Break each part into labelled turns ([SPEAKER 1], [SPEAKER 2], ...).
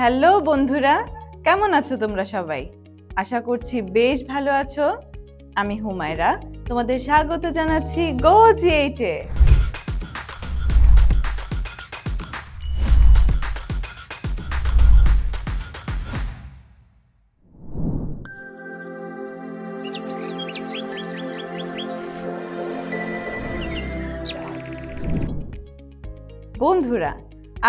[SPEAKER 1] Hello বন্ধুরা, কেমন আছো তোমরা সবাই? আশা করছি বেশ ভালো আছো। আমি হুমায়রা, তোমাদের স্বাগত জানাচ্ছি গো জি এইটে বন্ধুরা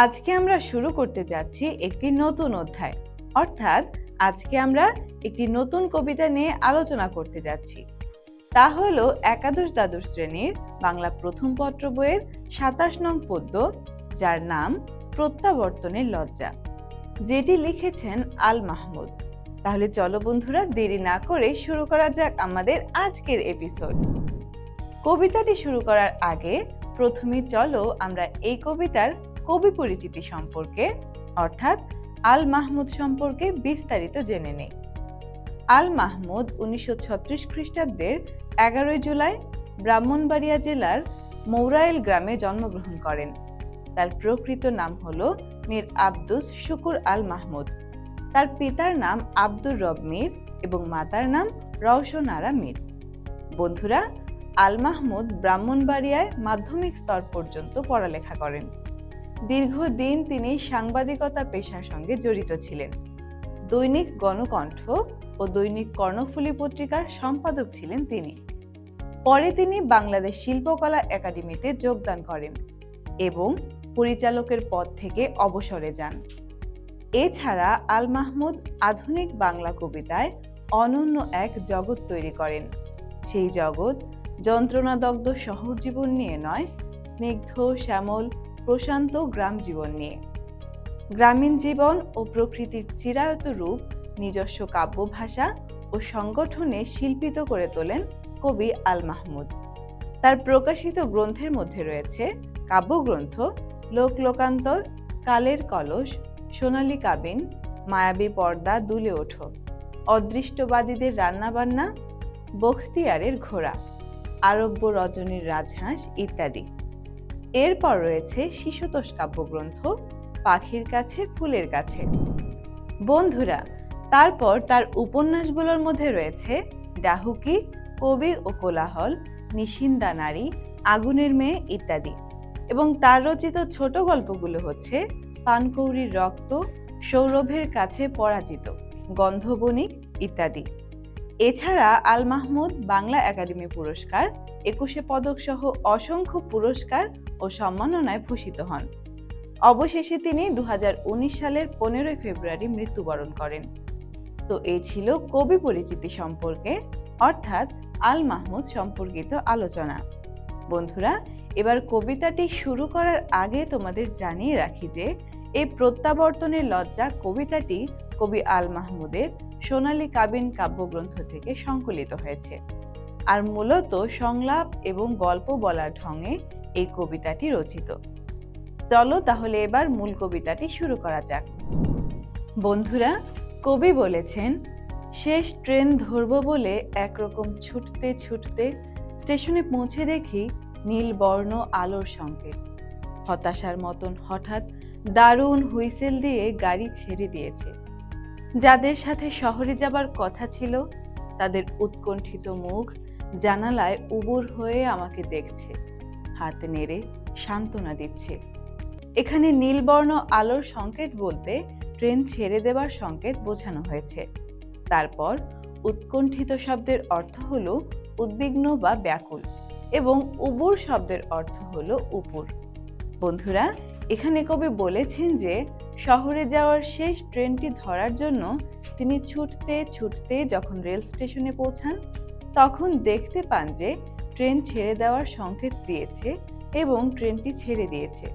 [SPEAKER 1] আজকে আমরা শুরু করতে যাচ্ছি একটি নতুন অধ্যায়। অর্থাৎ আজকে আমরা একটি নতুন কবিতা নিয়ে আলোচনা করতে যাচ্ছি। তা হলো একাদশ দ্বাদশ শ্রেণির বাংলা প্রথম পত্র বইয়ের সাতাশ নং পদ্য, যার নাম প্রত্যাবর্তনের লজ্জা। যেটি লিখেছেন আল মাহমুদ। তাহলে চলো বন্ধুরা, দেরি না করে শুরু করা যাক আমাদের আজকের এপিসোড। কবিতাটি শুরু করার আগে প্রথমে চলো আমরা এই কবিতার কবি পরিচিতি সম্পর্কে, অর্থাৎ আল মাহমুদ সম্পর্কে বিস্তারিত জেনে নেই। আল মাহমুদ উনিশশো ছত্রিশ খ্রিস্টাব্দের এগারোই জুলাই ব্রাহ্মণবাড়িয়া জেলার মৌরাইল গ্রামে জন্মগ্রহণ করেন। তার প্রকৃত নাম হল মীর আব্দুস শুকুর আল মাহমুদ। তার পিতার নাম আব্দুর রব মীর এবং মাতার নাম রওশনারা মীর। বন্ধুরা, আল মাহমুদ ব্রাহ্মণবাড়িয়ায় মাধ্যমিক স্তর পর্যন্ত পড়ালেখা করেন। দীর্ঘদিন তিনি সাংবাদিকতা পেশার সঙ্গে জড়িত ছিলেন। দৈনিক গণকণ্ঠ ও দৈনিক কর্ণফুলী পত্রিকার সম্পাদক ছিলেন তিনি। পরে তিনি বাংলাদেশ শিল্পকলা একাডেমিতে যোগদান করেন এবং পরিচালকের পদ থেকে অবসরে যান। এছাড়া আল মাহমুদ আধুনিক বাংলা কবিতায় অনন্য এক জগৎ তৈরি করেন। সেই জগৎ যন্ত্রণাদগ্ধ শহর জীবন নিয়ে নয়, স্নিগ্ধ, শ্যামল প্রশান্ত গ্রাম জীবন নিয়ে। গ্রামীণ জীবন ও প্রকৃতির চিরায়ত রূপ, নিজস্ব কাব্য ভাষা ও সংগঠনে শিল্পিত করে তোলেন কবি আল মাহমুদ। তার প্রকাশিত গ্রন্থের মধ্যে রয়েছে কাব্যগ্রন্থ, লোকলোকান্তর, কালের কলস, সোনালী কাবিন, মায়াবী পর্দা দুলে ওঠো, অদৃষ্টবাদীদের রান্নাবান্না, বখতিয়ারের ঘোড়া, আরব্য রজনীর রাজহাঁস ইত্যাদি। এরপর রয়েছে শিশুতোষ কাব্যগ্রন্থ, পাখির কাছে, ফুলের কাছে। বন্ধুরা, তারপর তার উপন্যাসগুলোর মধ্যে রয়েছে ডাহুকি, কবি ও কোলাহল, নিশিন্দা নারী, আগুনের মেয়ে ইত্যাদি। এবং তার রচিত ছোট গল্পগুলো হচ্ছে পানকৌড়ির রক্ত, সৌরভের কাছে পরাজিত গন্ধবণিক ইত্যাদি। এছাড়া আল মাহমুদ বাংলা একাডেমি পুরস্কার, একুশে পদক সহ অসংখ্য পুরস্কার ও সম্মাননায় ভূষিত হন। অবশেষে তিনি দু সালের পনেরোই ফেব্রুয়ারি মৃত্যুবরণ করেন। তো এই ছিল কবি পরিচিতি সম্পর্কে, অর্থাৎ আল মাহমুদ সম্পর্কিত আলোচনা। বন্ধুরা, এবার কবিতাটি শুরু করার আগে তোমাদের জানিয়ে রাখি যে, এই প্রত্যাবর্তনের লজ্জা কবিতাটি কবি আল মাহমুদের সোনালী কাবিন কাব্যগ্রন্থ থেকে সংকলিত হয়েছে। আর মূলত সংলাপ এবং গল্প বলার ঢঙে এই কবিতাটি রচিত। চলো তাহলে এবার মূল কবিতাটি শুরু করা যাক। বন্ধুরা, কবি বলেছেন, শেষ ট্রেন ধরবো বলে একরকম ছুটতে ছুটতে স্টেশনে পৌঁছে দেখি নীল বর্ণ আলোর সংকেত হতাশার মতন হঠাৎ দারুণ হুইসেল দিয়ে গাড়ি ছেড়ে দিয়েছে। যাদের সাথে শহরে যাবার কথা ছিল, তাদের উৎকণ্ঠিত মুখ জানালায় উবুর হয়ে আমাকে দেখছে। হাত নেড়ে সান্ত্বনা দিচ্ছে। এখানে নীলবর্ণ আলোর সংকেত বলতে ট্রেন ছেড়ে দেবার সংকেত বোঝানো হয়েছে। তারপর উৎকণ্ঠিত শব্দের অর্থ হল উদ্বিগ্ন বা ব্যাকুল এবং উবুর শব্দের অর্থ হল উপর। বন্ধুরা, এখানে কবি বলেছেন যে শহরে যাওয়ার শেষ ট্রেনটি ধরার জন্য তিনি ছুটতে ছুটতে যখন রেল স্টেশনে পৌঁছান তখন দেখতে পান যে ট্রেন ছেড়ে দেওয়ার সংকেত দিয়েছে এবং ট্রেনটি ছেড়ে দিয়েছে।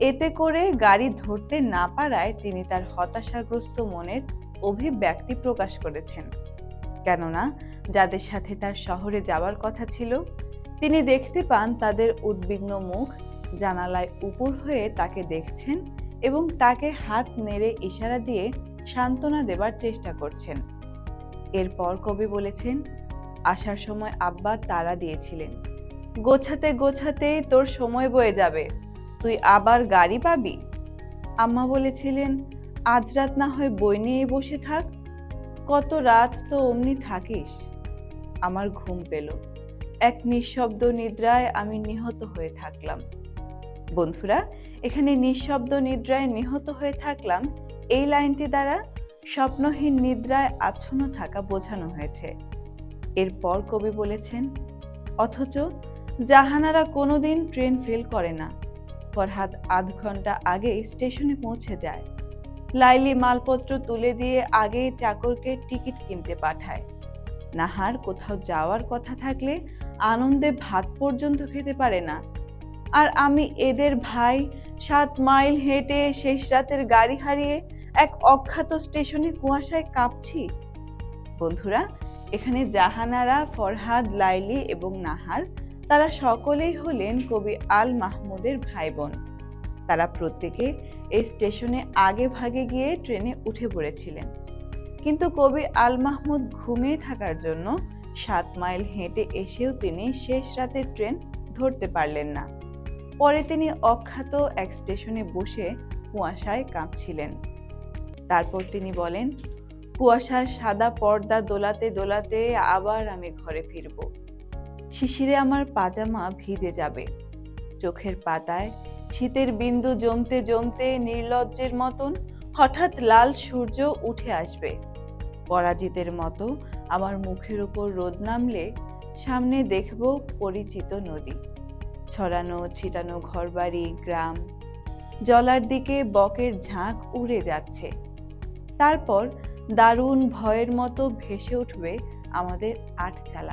[SPEAKER 1] এতে করে গাড়ি ধরতে না পারায় তিনি তার হতাশাগ্রস্ত মনের অভিব্যক্তি প্রকাশ করেছেন। কেননা, যাদের সাথে তার শহরে যাওয়ার কথা ছিল, তিনি দেখতে পান তাদের উদ্বিগ্ন মুখ জানালায় উপর হয়ে তাকে দেখছেন এবং তাকে হাত নেড়ে ইশারা দিয়ে সান্ত্বনা দেবার চেষ্টা করছেন। এরপর কবি বলেছেন আসার সময় আব্বা তারা দিয়েছিলেন। গোছাতে গোছাতে তোর সময় বয়ে যাবে। তুই আবার গাড়ি পাবি? আম্মা বলেছিলেন, আজ রাত না হয় বই নিয়ে বসে থাক। কত রাত তো অমনি থাকিস। আমার ঘুম পেল। এক নিঃশব্দ নিদ্রায় আমি নিহত হয়ে থাকলাম। বন্ধুরা, এখানে নিঃশব্দ নিদ্রায় নিহত হয়ে থাকলাম। এই লাইনটি দ্বারা স্বপ্নহীন নিদ্রায় আচ্ছন্ন থাকা বোঝানো হয়েছে। এরপর কবি বলেছেন, অথচ জাহানারা কোনোদিন ট্রেন ফেল করে না। ফরহাদ আধ ঘণ্টা আগে স্টেশনে পৌঁছে যায়। লাইলি মালপত্র তুলে দিয়ে আগেই চাকরকে টিকিট কিনতে পাঠায়। নাহার কোথাও যাওয়ার কথা থাকলে আনন্দে ভাত পর্যন্ত খেতে পারে না। আর আমি এদের ভাই সাত মাইল হেঁটে শেষ রাতের গাড়ি হারিয়ে এক অখ্যাত স্টেশনে কুয়াশায় কাঁপছি। বন্ধুরা এখানে জাহানারা, ফরহাদ, লাইলি এবং নাহার, তারা সকলেই হলেন কবি আল মাহমুদের ভাই বোন তারা প্রত্যেকে এই স্টেশনে আগে ভাগে গিয়ে ট্রেনে উঠে পড়েছিলেন। কিন্তু কবি আল মাহমুদ ঘুমিয়ে থাকার জন্য সাত মাইল হেঁটে এসেও তিনি শেষ রাতের ট্রেন ধরতে পারলেন না। পরে তিনি অখ্যাত এক স্টেশনে বসে কুয়াশায় কাঁপছিলেন। তারপর তিনি বলেন কুয়াশার সাদা পর্দা দোলাতে দোলাতে আবার আমি ঘরে ফিরব। শিশিরে আমার পাজামা ভিজে যাবে। চোখের পাতায় শীতের বিন্দু জমতে জমতে নির্লজ্জের মতন হঠাৎ লাল সূর্য উঠে আসবে। পরাজিতের মতো আমার মুখের উপর রোদ নামলে সামনে দেখব পরিচিত নদী। ছড়ানো ছিটানো ঘরবাড়ি, গ্রাম, জলার দিকে বকের ঝাঁক উড়ে যাচ্ছে। তারপর দারুণ ভয়ের মতো ভেসে উঠবে আমাদের আটচালা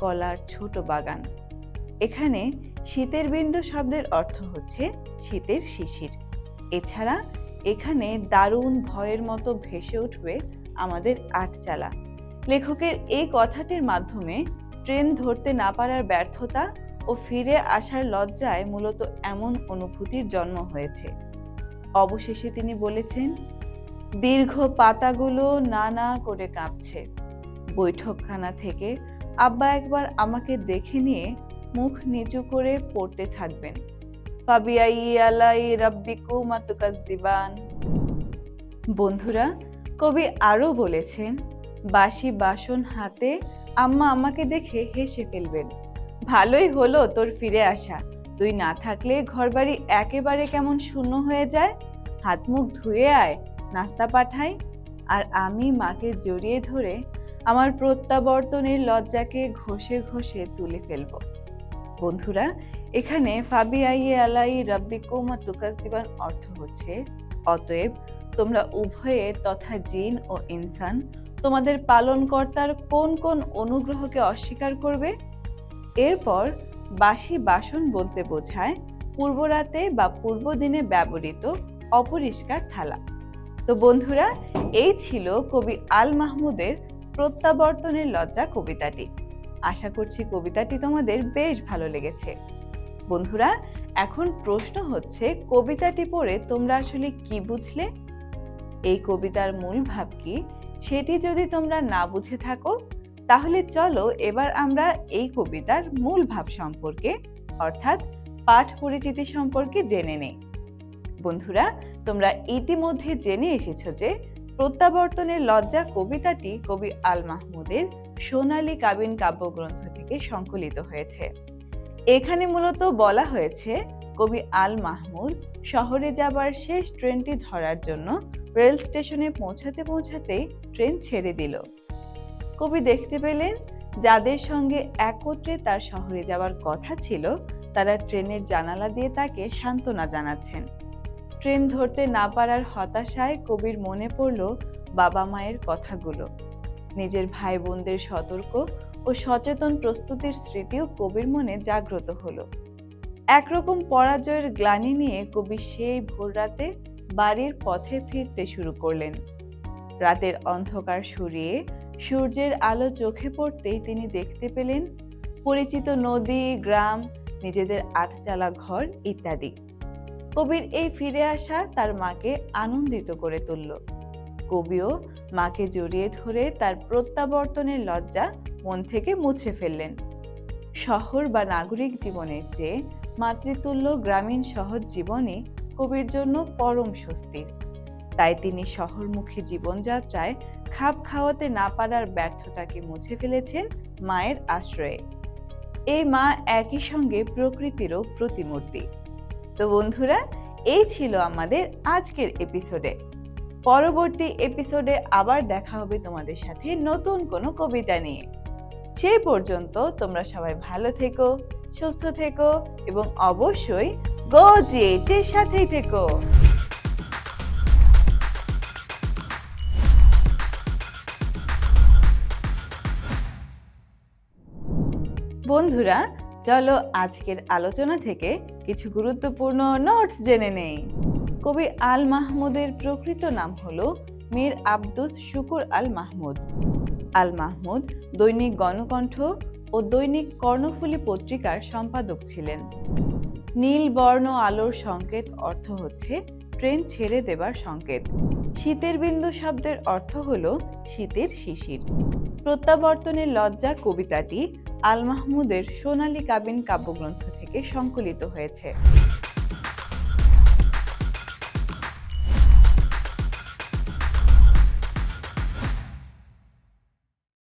[SPEAKER 1] কলার ছোট বাগান। এখানে শীতের বিন্দু শব্দের অর্থ হচ্ছে শীতের শিশির। এছাড়া এখানে দারুণ ভয়ের মতো ভেসে উঠবে আমাদের আটচালা লেখকের এই কথাটির মাধ্যমে ট্রেন ধরতে না পারার ব্যর্থতা ও ফিরে আসার লজ্জায় মূলত এমন অনুভূতির জন্ম হয়েছে। অবশেষে তিনি বলেছেন দীর্ঘ পাতাগুলো না না করে কাঁপছে। বৈঠকখানা থেকে আব্বা একবার আমাকে দেখে নিয়ে মুখ নিচু করে পড়তে থাকবেন। আলাই বন্ধুরা, কবি আরও বলেছেন বাসি বাসন হাতে আম্মা আমাকে দেখে হেসে ফেলবেন। ভালোই হলো তোর ফিরে আসা। তুই না থাকলে ঘরবাড়ি একেবারে কেমন শূন্য হয়ে যায়? হাত মুখ ধুয়ে আয় নাস্তা পাঠাই আর আমি মাকে জড়িয়ে ধরে আমার প্রত্যাবর্তনের লজ্জাকে ঘষে ঘষে তুলে ফেলব। বন্ধুরা, এখানে ফাবি আইয়ে আলাই রব্বি কৌমা তুকাজিবান অর্থ হচ্ছে, অতএব তোমরা উভয়ে তথা জিন ও ইনসান, তোমাদের পালনকর্তার কোন কোন অনুগ্রহকে অস্বীকার করবে? এরপর বাসি বাসন বলতে বোঝায় পূর্বরাতে বা পূর্ব দিনে ব্যবহৃত অপরিষ্কার থালা। তো বন্ধুরা, এই ছিল কবি আল মাহমুদের প্রত্যাবর্তনের লজ্জা কবিতাটি। আশা করছি কবিতাটি তোমাদের বেশ ভালো লেগেছে। বন্ধুরা, এখন প্রশ্ন হচ্ছে, কবিতাটি পড়ে তোমরা আসলে কি বুঝলে? এই কবিতার মূল ভাব কি? সেটি যদি তোমরা না বুঝে থাকো, তাহলে চলো এবার আমরা এই কবিতার মূল ভাব সম্পর্কে, অর্থাৎ পাঠ পরিচিতি সম্পর্কে জেনে নেই। বন্ধুরা তোমরা ইতিমধ্যে জেনে এসেছ যে প্রত্যাবর্তনের লজ্জা কবিতাটি কবি আল মাহমুদের সোনালী কাবিন কাব্যগ্রন্থ থেকে সংকলিত হয়েছে। এখানে মূলত বলা হয়েছে, কবি আল মাহমুদ শহরে যাবার শেষ ট্রেনটি ধরার জন্য রেল স্টেশনে পৌঁছাতে পৌঁছাতেই ট্রেন ছেড়ে দিল। কবি দেখতে পেলেন, যাদের সঙ্গে একত্রে তার শহরে যাওয়ার কথা ছিল, তারা ট্রেনের জানালা দিয়ে তাকে সান্ত্বনা জানাচ্ছেন। ট্রেন ধরতে না পারার হতাশায় কবির মনে পড়ল বাবা মায়ের কথাগুলো। নিজের ভাই বোনদের সতর্ক ও সচেতন প্রস্তুতির স্মৃতিও কবির মনে জাগ্রত হলো। একরকম পরাজয়ের গ্লানি নিয়ে কবি সেই ভোর রাতে বাড়ির পথে ফিরতে শুরু করলেন। রাতের অন্ধকার সরিয়ে সূর্যের আলো চোখে পড়তেই তিনি দেখতে পেলেন পরিচিত নদী, গ্রাম, নিজেদের আটচালা ঘর ইত্যাদি। কবির এই ফিরে আসা তার মাকে আনন্দিত করে তুলল। কবিও মাকে জড়িয়ে ধরে তার প্রত্যাবর্তনের লজ্জা মন থেকে মুছে ফেললেন। শহর বা নাগরিক জীবনের চেয়ে মাতৃতুল্য গ্রামীণ সহজ জীবনই কবির জন্য পরম স্বস্তির। তাই তিনি শহরমুখী জীবনযাত্রায় খাপ খাওয়াতে না পারার ব্যর্থতাকে মুছে ফেলেছেন মায়ের আশ্রয়ে। এই মা একই সঙ্গে প্রকৃতিরও প্রতিমূর্তি। তো বন্ধুরা, এই ছিল আমাদের আজকের এপিসোডে পরবর্তী এপিসোডে আবার দেখা হবে তোমাদের সাথে নতুন কোনো কবিতা নিয়ে। সেই পর্যন্ত তোমরা সবাই ভালো থেকো, সুস্থ থেকো এবং অবশ্যই গো জেটের সাথেই থেকো। বন্ধুরা চলো আজকের আলোচনা থেকে কিছু গুরুত্বপূর্ণ নোটস জেনে নেই। কবি আল মাহমুদের প্রকৃত নাম হলো মীর আব্দুস শুকুর আল মাহমুদ। আল মাহমুদ দৈনিক গণকণ্ঠ ও দৈনিক কর্ণফুলী পত্রিকার সম্পাদক ছিলেন। নীল বর্ণ আলোর সংকেত অর্থ হচ্ছে ট্রেন ছেড়ে দেবার সংকেত। শীতের বিন্দু শব্দের অর্থ হলো শীতের শিশির। প্রত্যাবর্তনের লজ্জা কবিতাটি আল মাহমুদের সোনালী কাবিন কাব্যগ্রন্থ থেকে সংকলিত হয়েছে।